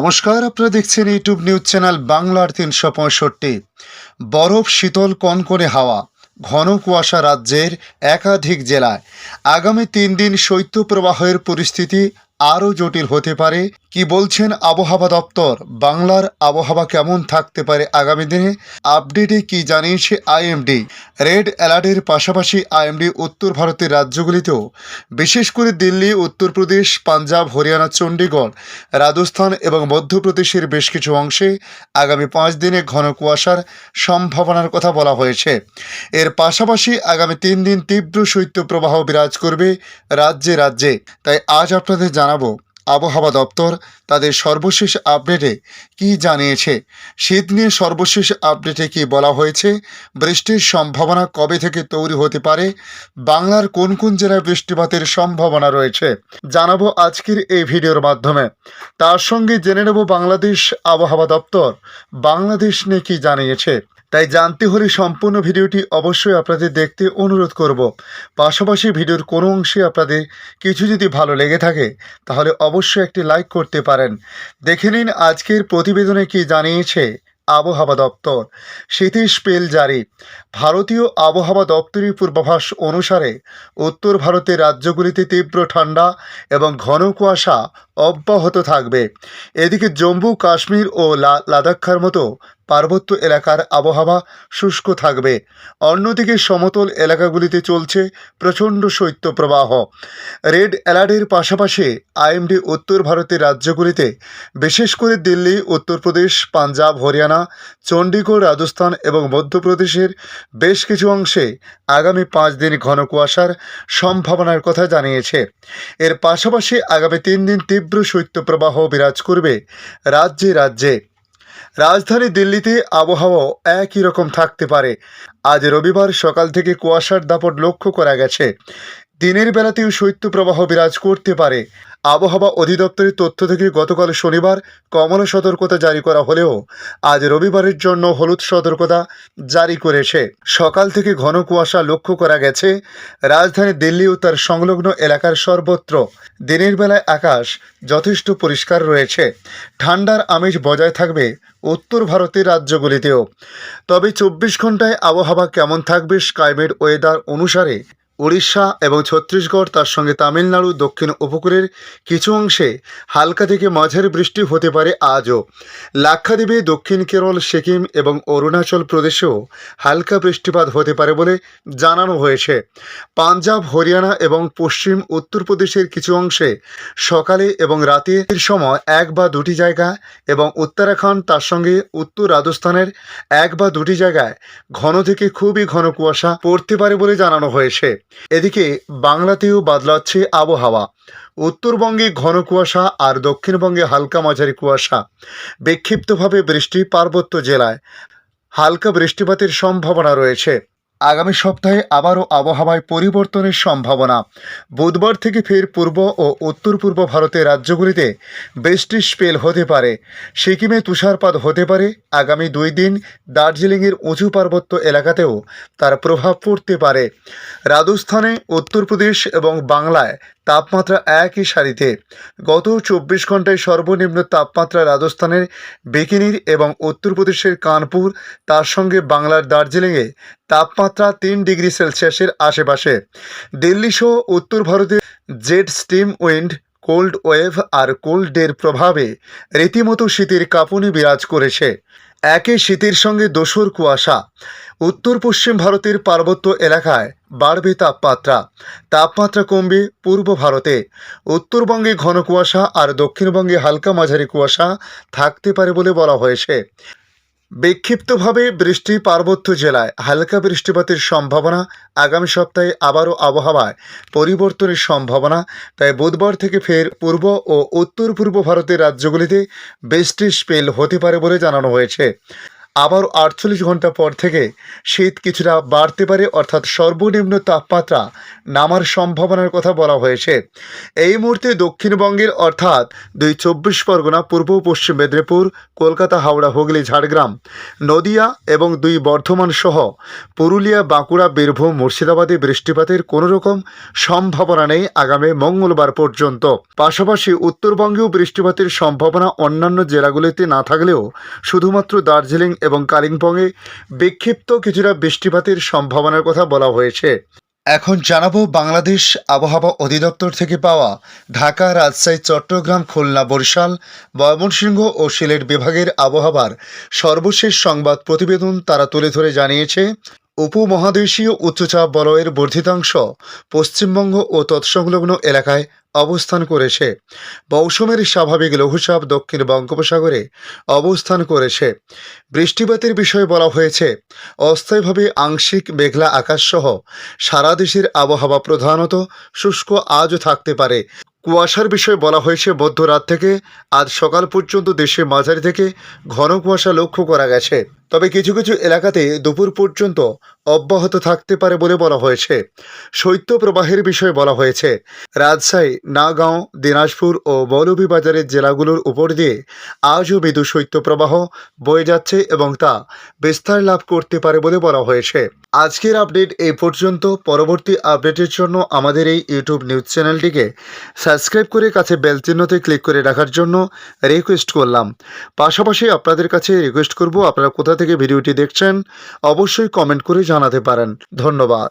নমস্কার, আপনারা দেখছেন ইউটিউব নিউজ চ্যানেল বাংলার তিনশো পঁয়ষট্টি। বরফ, শীতল, কনকনে হাওয়া, ঘন কুয়াশা রাজ্যের একাধিক জেলায়। আগামী তিন দিন শৈত্যপ্রবাহের পরিস্থিতি আরও জটিল হতে পারে। কি বলছেন আবহাওয়া দপ্তর? বাংলার আবহাওয়া কেমন থাকতে পারে আগামী দিনে? আপডেটে কি জানিয়েছে আইএমডি? রেড অ্যালার্টের পাশাপাশি আইএমডি উত্তর ভারতের রাজ্যগুলিতেও, বিশেষ করে দিল্লি, উত্তরপ্রদেশ, পাঞ্জাব, হরিয়ানা, চণ্ডীগড়, রাজস্থান এবং মধ্যপ্রদেশের বেশ কিছু অংশে আগামী পাঁচ দিনে ঘন কুয়াশার সম্ভাবনার কথা বলা হয়েছে। এর পাশাপাশি আগামী তিন দিন তীব্র শৈত্যপ্রবাহ বিরাজ করবে রাজ্যে রাজ্যে। তাই আজ আপনাদের জানাব আবহাওয়া দপ্তর তাদের সর্বশেষ আপডেটে কি জানিয়েছে? শীত নিয়ে সর্বশেষ আপডেটে কি বলা হয়েছে? বৃষ্টির সম্ভাবনা কবে থেকে তৈরি হতে পারে? বাংলার কোন কোন জেলায় বৃষ্টিপাতের সম্ভাবনা রয়েছে? জানাব আজকের এই ভিডিওর মাধ্যমে। তার সঙ্গে জেনে নেব বাংলাদেশ আবহাওয়া দপ্তর। বাংলাদেশ নিয়ে কি জানিয়েছে? তাই জানতে হলে সম্পূর্ণ ভিডিওটি অবশ্যই আপনাদের দেখতে অনুরোধ করব। পাশাপাশি ভিডিওর কোনো অংশে আপনাদের কিছু যদি ভালো লেগে থাকে, তাহলে অবশ্যই একটি লাইক করতে পারেন। দেখে নিন আজকের প্রতিবেদনে কি জানিয়েছে আবহাওয়া দপ্তর। শীতের স্পেল জারি। ভারতীয় আবহাওয়া দপ্তরের পূর্বাভাস অনুসারে, উত্তর ভারতের রাজ্যগুলিতে তীব্র ঠান্ডা এবং ঘন কুয়াশা অব্যাহত থাকবে। এদিকে জম্মু, কাশ্মীর ও লাদাখার মতো পার্বত্য এলাকার আবহাওয়া শুষ্ক থাকবে। অন্যদিকে সমতল এলাকাগুলিতে চলছে প্রচণ্ড শৈত্যপ্রবাহ। রেড অ্যালার্টের পাশাপাশি আইএমডি উত্তর ভারতের রাজ্যগুলিতে, বিশেষ করে দিল্লি, উত্তরপ্রদেশ, পাঞ্জাব, হরিয়ানা চণ্ডীগড় রাজস্থান এবং মধ্যপ্রদেশের বেশ কিছু অংশে আগামী পাঁচ দিন ঘন কুয়াশার সম্ভাবনার কথা জানিয়েছে। এর পাশাপাশি আগামী তিন দিন তীব্র শৈত্যপ্রবাহ বিরাজ করবে রাজ্যে রাজ্যে। রাজধানী দিল্লিতে আবহাওয়াও একই রকম থাকতে পারে। আজ রবিবার সকাল থেকে কুয়াশার দাপট লক্ষ্য করা গেছে। দিনের বেলাতেও শৈত্যপ্রবাহ বিরাজ করতে পারে। আবহাওয়া অধিদপ্তরের তথ্য থেকে গতকাল শনিবার কমলা সতর্কতা জারি করা হলেও আজ রবিবারের জন্য হলুদ সতর্কতা জারি করেছে। সকাল থেকে ঘন কুয়াশা লক্ষ্য করা গেছে। রাজধানী দিল্লি ও তার সংলগ্ন এলাকার সর্বত্র দিনের বেলায় আকাশ যথেষ্ট পরিষ্কার রয়েছে। ঠান্ডার আমেজ বজায় থাকবে উত্তর ভারতের রাজ্যগুলিতেও। তবে চব্বিশ ঘন্টায় আবহাওয়া কেমন থাকবে স্কাইমেড ওয়েদার অনুসারে উড়িষ্যা এবং ছত্তিশগড়, তার সঙ্গে তামিলনাড়ু, দক্ষিণ উপকূলের কিছু অংশে হালকা থেকে মাঝারি বৃষ্টি হতে পারে আজও। লাক্ষাদ্বীপে দক্ষিণ কেরল, সিকিম এবং অরুণাচল প্রদেশেও হালকা বৃষ্টিপাত হতে পারে বলে জানানো হয়েছে। পাঞ্জাব, হরিয়ানা এবং পশ্চিম উত্তরপ্রদেশের কিছু অংশে সকালে এবং রাতের সময় এক বা দুটি জায়গা এবং উত্তরাখণ্ড, তার সঙ্গে উত্তর রাজস্থানের এক বা দুটি জায়গায় ঘন থেকে খুবই ঘন কুয়াশা পড়তে পারে বলে জানানো হয়েছে। এদিকে বাংলাতেও বাদলাচ্ছে আবহাওয়া। উত্তরবঙ্গে ঘন কুয়াশা আর দক্ষিণবঙ্গে হালকা মাঝারি কুয়াশা। বিক্ষিপ্তভাবে বৃষ্টি পার্বত্য জেলায়। হালকা বৃষ্টিপাতের সম্ভাবনা রয়েছে। আগামী সপ্তাহে আবারও আবহাওয়ায় পরিবর্তনের সম্ভাবনা। বুধবার থেকে ফের পূর্ব ও উত্তর পূর্ব ভারতের রাজ্যগুলিতে বৃষ্টির স্পেল হতে পারে। সিকিমে তুষারপাত হতে পারে। আগামী দুই দিন দার্জিলিংয়ের উঁচু পার্বত্য এলাকাতেও তার প্রভাব পড়তে পারে। রাজস্থানে, উত্তরপ্রদেশ এবং বাংলায় তাপমাত্রা একই সারিতে। গত চব্বিশ ঘন্টায় সর্বনিম্ন তাপমাত্রা রাজস্থানের বিকিনির এবং উত্তরপ্রদেশের কানপুর, তার সঙ্গে বাংলার দার্জিলিংয়ে তাপমাত্রা তিন ডিগ্রি সেলসিয়াসের আশেপাশে। দিল্লি সহ উত্তর ভারতের jet stream wind, cold wave আর কোল্ড ডের প্রভাবে রীতিমতো শীতের কাঁপুনি বিরাজ করেছে। একে শীতের সঙ্গে দোসর কুয়াশা। উত্তর পশ্চিম ভারতের পার্বত্য এলাকায় বাড়বে তাপমাত্রা। তাপমাত্রা কমবে পূর্ব ভারতে। উত্তরবঙ্গে ঘন কুয়াশা আর দক্ষিণবঙ্গে হালকা মাঝারি কুয়াশা থাকতে পারে বলে বলা হয়েছে। বিক্ষিপ্তভাবে বৃষ্টি পার্বত্য জেলায় হালকা বৃষ্টিপাতের সম্ভাবনা আগামী সপ্তাহে আবারও আবহাওয়ায় পরিবর্তনের সম্ভাবনা। তাই বুধবার থেকে ফের পূর্ব ও উত্তর পূর্ব ভারতের রাজ্যগুলিতে বৃষ্টির স্পেল হতে পারে বলে জানানো হয়েছে। আবার আটচল্লিশ ঘণ্টা পর থেকে শীত কিছুটা বাড়তে পারে, অর্থাৎ সর্বনিম্ন তাপমাত্রা নামার সম্ভাবনার কথা বলা হয়েছে। এই মুহূর্তে দক্ষিণবঙ্গের, অর্থাৎ দুই চব্বিশ পরগনা, পূর্ব পশ্চিম মেদিনীপুর, কলকাতা, হাওড়া, হুগলি, ঝাড়গ্রাম, নদিয়া এবং দুই বর্ধমান সহ পুরুলিয়া, বাঁকুড়া, বীরভূম, মুর্শিদাবাদে বৃষ্টিপাতের কোনো রকম সম্ভাবনা নেই আগামী মঙ্গলবার পর্যন্ত। পাশাপাশি উত্তরবঙ্গেও বৃষ্টিপাতের সম্ভাবনা অন্যান্য জেলাগুলিতে না থাকলেও শুধুমাত্র দার্জিলিং এবং কালিম্পংয়ে বিক্ষিপ্ত কিছুটা বৃষ্টিপাতের সম্ভাবনার কথা বলা হয়েছে। এখন জানাব বাংলাদেশ আবহাওয়া অধিদপ্তর থেকে পাওয়া ঢাকা, রাজশাহী, চট্টগ্রাম, খুলনা, বরিশাল, ময়মনসিংহ ও সিলেট বিভাগের আবহাওয়ার সর্বশেষ সংবাদ প্রতিবেদন তারা তুলে ধরে জানিয়েছে। উপমহাদেশীয় উচ্চচাপ বলয়ের বর্ধিতাংশ পশ্চিমবঙ্গ ও তৎসংলগ্ন এলাকায় অবস্থান করেছে। মৌসুমের স্বাভাবিক লঘুচাপ দক্ষিণ বঙ্গোপসাগরে অবস্থান করেছে। বৃষ্টিপাতের বিষয়ে বলা হয়েছে, অস্থায়ীভাবে আংশিক মেঘলা আকাশসহ সারা দেশের আবহাওয়া প্রধানত শুষ্ক আজও থাকতে পারে। কুয়াশার বিষয়ে বলা হয়েছে, মধ্যরাত থেকে আজ সকাল পর্যন্ত দেশে মাঝারি থেকে ঘন কুয়াশা লক্ষ্য করা গেছে। তবে কিছু কিছু এলাকাতে দুপুর পর্যন্ত অব্যাহত থাকতে পারে বলে বলা হয়েছে। শৈত্যপ্রবাহের বিষয়ে বলা হয়েছে, রাজশাহী, নাগাঁও, দিনাজপুর ও মৌলভীবাজারের জেলাগুলোর উপর দিয়ে আজও মৃদু শৈত্যপ্রবাহ বয়ে যাচ্ছে এবং তা বিস্তার লাভ করতে পারে বলে বলা হয়েছে। আজকের আপডেট এই পর্যন্ত। পরবর্তী আপডেটের জন্য আমাদের এই ইউটিউব নিউজ চ্যানেলটিকে সাবস্ক্রাইব করে কাছে বেল চিহ্নতে ক্লিক করে রাখার জন্য রিকোয়েস্ট করলাম। পাশাপাশি আপনাদের কাছে রিকোয়েস্ট করব, আপনারা কোথা থেকে ভিডিওটি দেখছেন অবশ্যই কমেন্ট করে জানাতে পারেন। ধন্যবাদ।